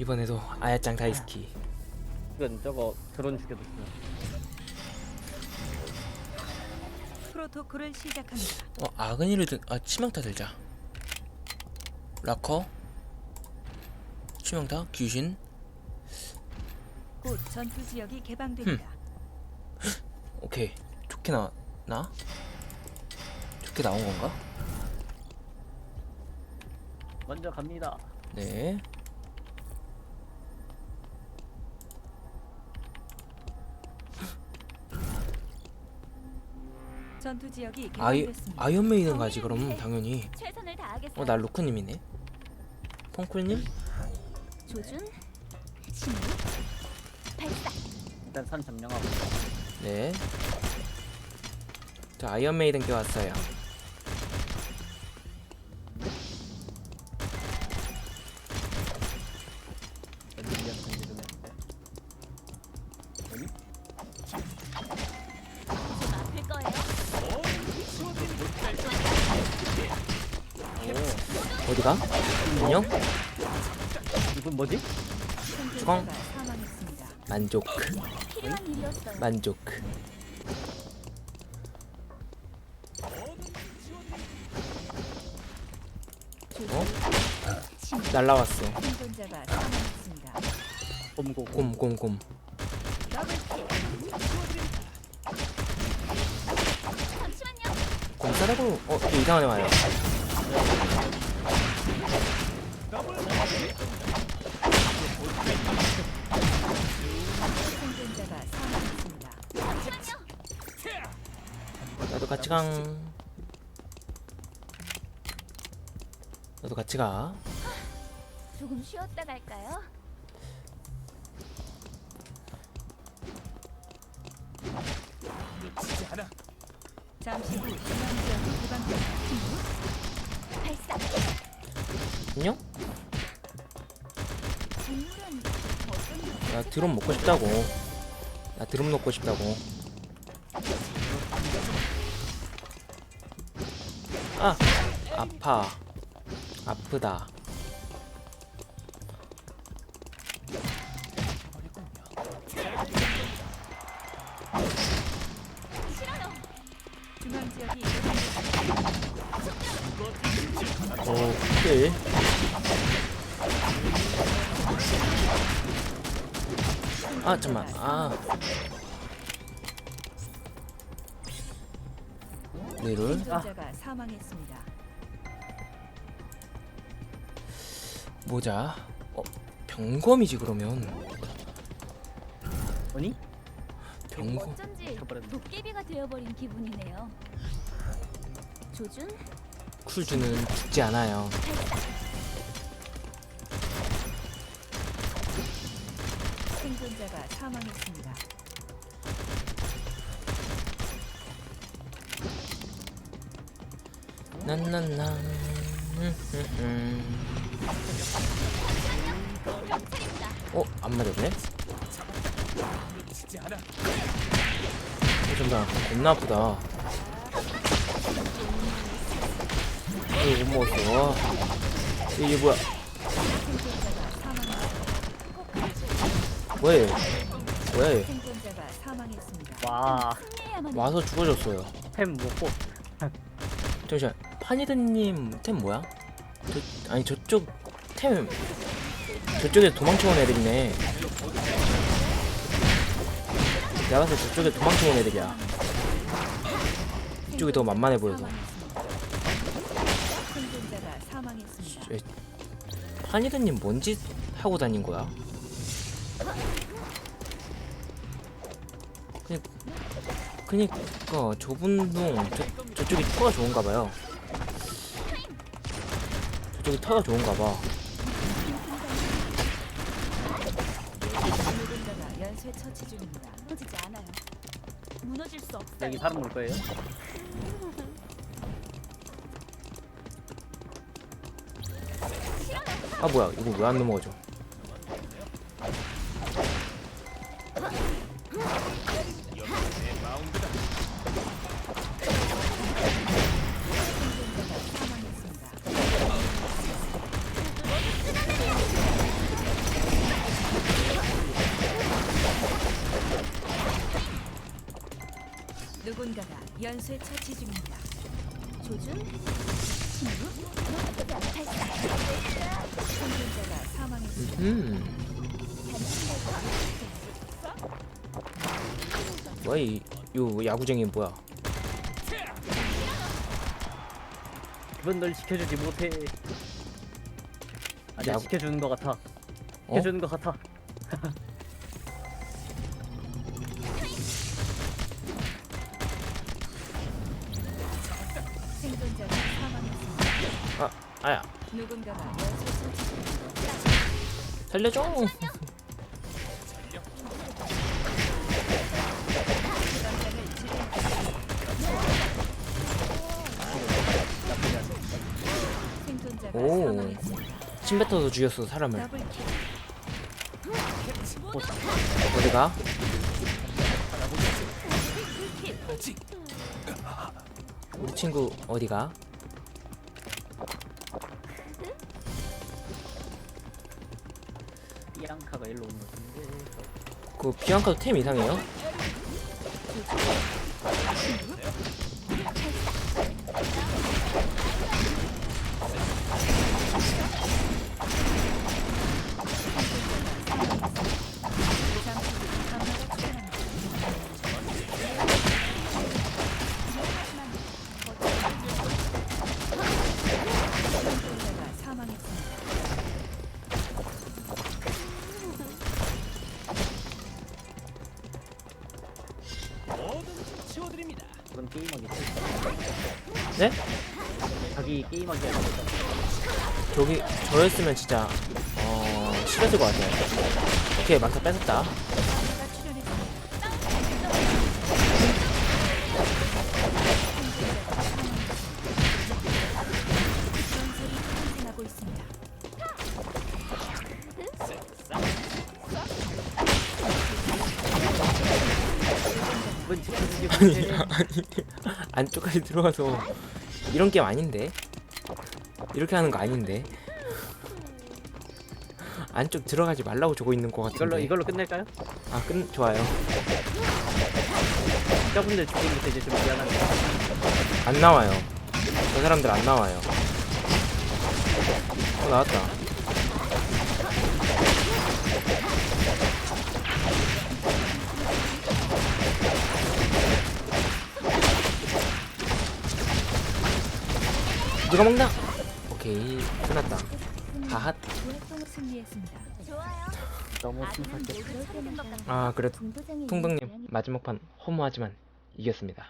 이번에도 아야짱 다이스키 이건 저거 드론 죽여줬어요. 프로토콜을 시작합니다. 어 아그니를 들.. 아 치명타 들자 라커 치명타 귀신 곧 전투 지역이 개방됩니다. 오케이 좋게 나.. 나? 좋게 나온 건가? 먼저 갑니다. 네 전투 지역이 아이.. 개방됐습니다. 아이언메이든 가지 그럼 당연히 최선을 다하겠어요. 어나 루크님이네 펑쿨님? 조준, 신무, 발사. 일단 선 점령하고. 네. 저 아이언메이든 껴왔어요. 어디가? 안녕? 이건 뭐지? 주광. 만족. 만족. 어? 날라왔어. 생존자가 사망했습니다. 곰고. 곰, 곰, 곰. 더블킬. 잠시만요. 곰 싸다고, 어, 애 와요. 생존자가 사망했습니다. 잠시만요. 나도 같이 강. 너도 같이 가. 조금 쉬었다 갈까요? 잠시 후 중앙 지역이 개방됩니다. 발사. 안녕? 나 드럼 먹고 싶다고. 나 드럼 먹고 싶다고. 아! 아파. 아프다. 중앙 지역이 개방됩니다. 오, 킬. 아, 잠만. 아. 네롤. 생존자가 사망했습니다. 모자. 어, 병검이지 그러면. 아니? 병검. 어쩐지. 도깨비가 되어버린 기분이네요. 조준, 쿨주는 죽지 않아요. 생존자가 사망했습니다. 난난난. 음, 음, 음. 어, 안 맞았네? 어, 잠깐, 겁나 아프다. 이거 못 먹었어. 와. 이게 뭐야? 뭐야? 얘? 뭐야? 얘? 생존자가 사망했습니다. 와. 와서 죽어졌어요. 햄 먹고. 잠시만, 파니드님 템 뭐야? 저, 아니 저쪽 템 저쪽에 도망쳐온 애들이네. 때 저쪽에 도망쳐온 애들이야. 이쪽이 더 만만해 보여서. 생존자가 사망했습니다. 파니드님 뭔짓 하고 다닌 거야? 그니, 그니까 좁은 동 저, 저쪽이 터가 좋은가 봐요. 저쪽이 터가 좋은가 봐. 연쇄 처치 중입니다. 무너지지 않아요. 무너질 수 없어요. 여기 사람 올 거예요? 아 뭐야 이거 왜 안 넘어가죠? 연쇄 처치 중입니다. 조준? 친구? 발사. 생존자가 사망했습니다. 음. 뭐야 이, 요 야구쟁이 뭐야? 이번 널 지켜주지 못해. 아니야 야구- 지켜주는 것 같아. 지켜주는 것 같아. 아 아야. 살려줘. 오. 사망했습니다. 침 뱉어서 죽였어 사람을. 더블킬. 어디가? 우리 친구 어디가? 비앙카가 일로 오는 것 같은데. 그 비앙카도 템 이상해요? 그럼 게임하기 네? 자기 게임하기. 저기 저였으면 진짜 어 싫었을 것 같아요. 오케이 망타 뺏었다. 못해. 아니 안쪽까지 들어가서 이런 게임 아닌데? 이렇게 하는 거 아닌데? 안쪽 들어가지 말라고 저거 있는 것 이걸로 같은데. 이걸로 끝낼까요? 아끝 좋아요. 저분들 게 이제 좀 미안한데. 안 나와요. 저 사람들 안 나와요. 어 나왔다 누가 먹나? 오케이 끝났다 하핫. 너무 심각해. 아 그래도 통동님 마지막 판 허무하지만 이겼습니다